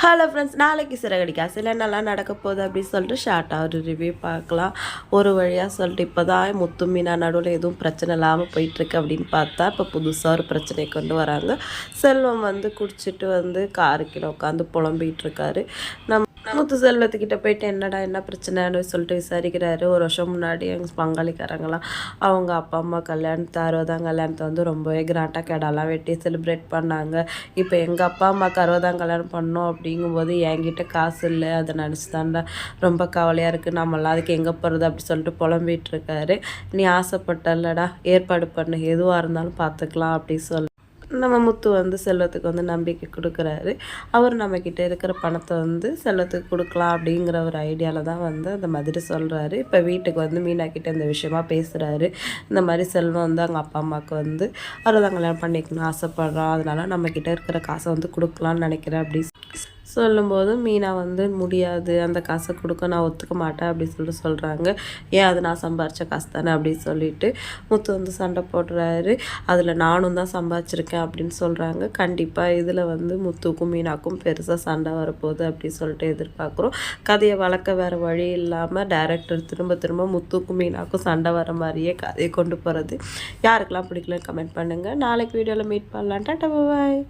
Hello friends நாளைக்கு சிறகடிக்கா சில நல்லா நடக்க போகுது அப்படின்னு சொல்லிட்டு ஷார்ட்டாக ஒரு ரிவ்யூ பார்க்கலாம். ஒரு வழியாக சொல்லிட்டு இப்போ தான் முத்து மீனா நடுவில் எதுவும் பிரச்சனை இல்லாமல் போயிட்டுருக்கு அப்படின்னு பார்த்தா இப்போ புதுசாக ஒரு பிரச்சனையை கொண்டு வராங்க. செல்வம் வந்து குடிச்சிட்டு வந்து காருக்கிட்ட உட்காந்து புலம்பிகிட்டு இருக்காரு நம்ம முத்து செல்வத்துக்கிட்ட போயிட்டு என்னடா என்ன பிரச்சனைன்னு சொல்லிட்டு விசாரிக்கிறாரு. ஒரு வருஷம் முன்னாடி எங்கள் பங்காளிக்காரங்களாம் அவங்க அப்பா அம்மா கல்யாணத்தை அறுபதாம் கல்யாணத்தை வந்து ரொம்பவே கிராண்டாக கெடாலாம் வெட்டி செலிப்ரேட் பண்ணாங்க. இப்போ எங்கள் அப்பா அம்மாவுக்கு அறுபதாம் கல்யாணம் பண்ணோம் அப்படிங்கும்போது என்கிட்ட காசு இல்லை. அதை நினச்சி தாண்டா ரொம்ப கவலையாக இருக்குது நம்மளாம் அதுக்கு எங்கே போகிறது அப்படி சொல்லிட்டு புலம்பிகிட்டு இருக்காரு. நீ ஆசைப்பட்டல்லடா ஏற்பாடு பண்ணு. எதுவாக இருந்தாலும் பார்த்துக்கலாம் அப்படி சொல்லி நம்ம முத்து வந்து செல்வத்துக்கு வந்து நம்பிக்கை கொடுக்குறாரு. அவர் நம்மக்கிட்ட இருக்கிற பணத்தை வந்து செல்வத்துக்கு கொடுக்கலாம் அப்படிங்கிற ஒரு ஐடியாவில் தான் வந்து அந்த மாதிரி சொல்கிறாரு இப்போ வீட்டுக்கு வந்து மீனாக்கிட்ட இந்த விஷயமா பேசுகிறாரு இந்த மாதிரி செல்வம் வந்து அவங்க அப்பா அம்மாவுக்கு வந்து அறுபதாம் கல்யாணம் பண்ணிக்கணும்னு ஆசைப்பட்றான். அதனால நம்மக்கிட்ட இருக்கிற காசை வந்து கொடுக்கலான்னு நினைக்கிறேன் அப்படி சொல்லும்போது மீனா வந்து முடியாது. அந்த காசை கொடுக்க நான் ஒத்துக்க மாட்டேன் அப்படின்னு சொல்லிட்டு சொல்கிறாங்க ஏன் அது நான் சம்பாரித்த காசு தானே? அப்படின்னு சொல்லிட்டு முத்து வந்து சண்டை போடுறாரு. அதில் நானும் தான் சம்பாதிச்சிருக்கேன் அப்படின்னு சொல்கிறாங்க கண்டிப்பாக இதில் வந்து முத்துக்கும் மீனாக்கும் பெருசாக சண்டை வரப்போகுது அப்படின்னு சொல்லிட்டு எதிர்பார்க்குறோம். கதையை வளர்க்க வேறு வழி இல்லாமல் டேரக்டர் திரும்ப திரும்ப முத்துக்கும் மீனாக்கும் சண்டை வர மாதிரியே கதையை கொண்டு போகிறது யாருக்கெல்லாம் பிடிக்கலன்னு கமெண்ட் பண்ணுங்கள் நாளைக்கு வீடியோவில் மீட் பண்ணலான்ட்டா பாய்